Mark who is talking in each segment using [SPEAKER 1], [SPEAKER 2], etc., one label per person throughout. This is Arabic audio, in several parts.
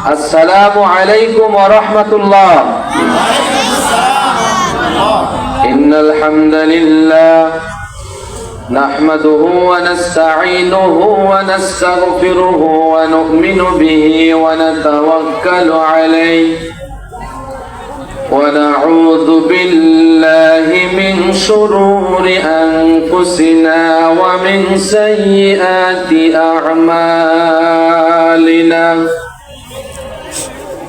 [SPEAKER 1] السلام عليكم ورحمة الله إن الحمد لله نحمده ونستعينه ونستغفره ونؤمن به ونتوكل عليه ونعوذ بالله من شرور أنفسنا ومن سيئات أعمالنا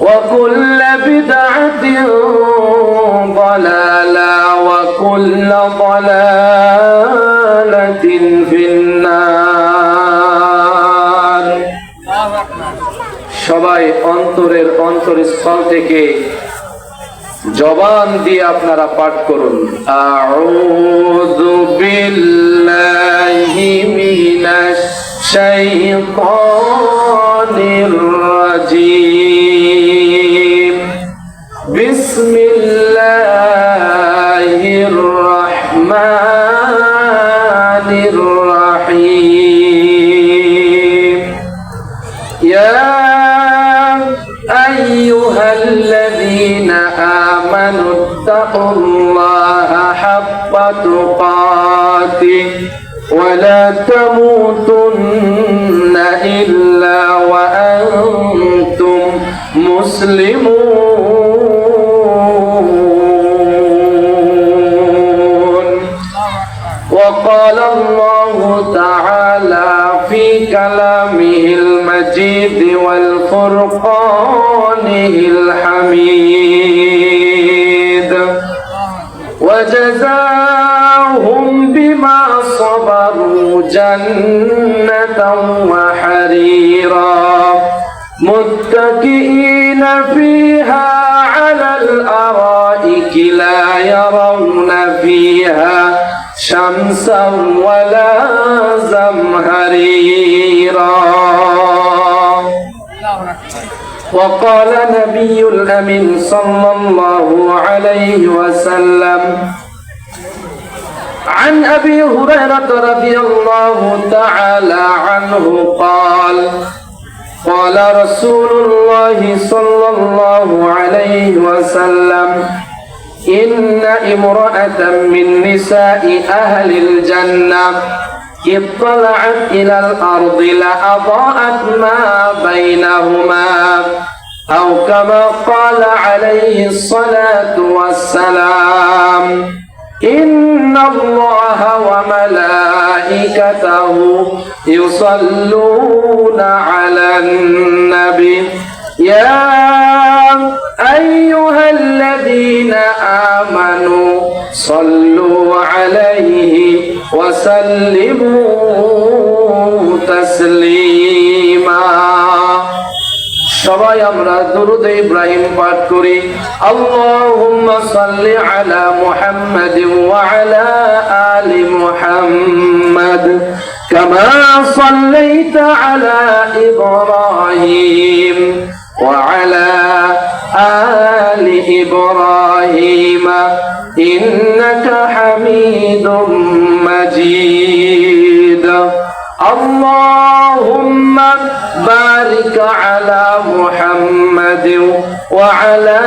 [SPEAKER 1] وكل بدعة ضلالة وكل ضلالة في النار সবাই অন্তরের অন্তরস্থল থেকে জবান দিয়ে আপনারা পাঠ করুন আউযু বিল্লাহি মিনাশ শাইতানির الرحمن الرحيم. يا أيها الذين آمنوا اتقوا الله حق تقاته ولا تموتن إلا وأنتم مسلمون. تعالى في كلامه المجيد والفرقانه الحميد. وجزاهم بما صبروا جنة وحريرا. متكئين فيها على الأرائك لا يرون فيها شمسا ولا زمهريرا وقال نبي الأمين صلى الله عليه وسلم عن أبي هريرة رضي الله تعالى عنه قال قال رسول الله صلى الله عليه وسلم إن امرأة من نساء أهل الجنة اطلعت إلى الأرض لأضاءت ما بينهما. أو كما قال عليه الصلاة والسلام إن الله وملائكته يصلون على النبي. يا أيها الذين آمنوا صلوا عليه وسلموا تسليما সবাই আমরা দুরুদ ইব্রাহিম পাঠ করি আল্লাহুম্মা সাল্লি আলা মুহাম্মাদ ওয়া আলা আলি মুহাম্মাদ كما صليت على إبراهيم وعلى إبراهيم إنك حميد مجيد على محمد وعلى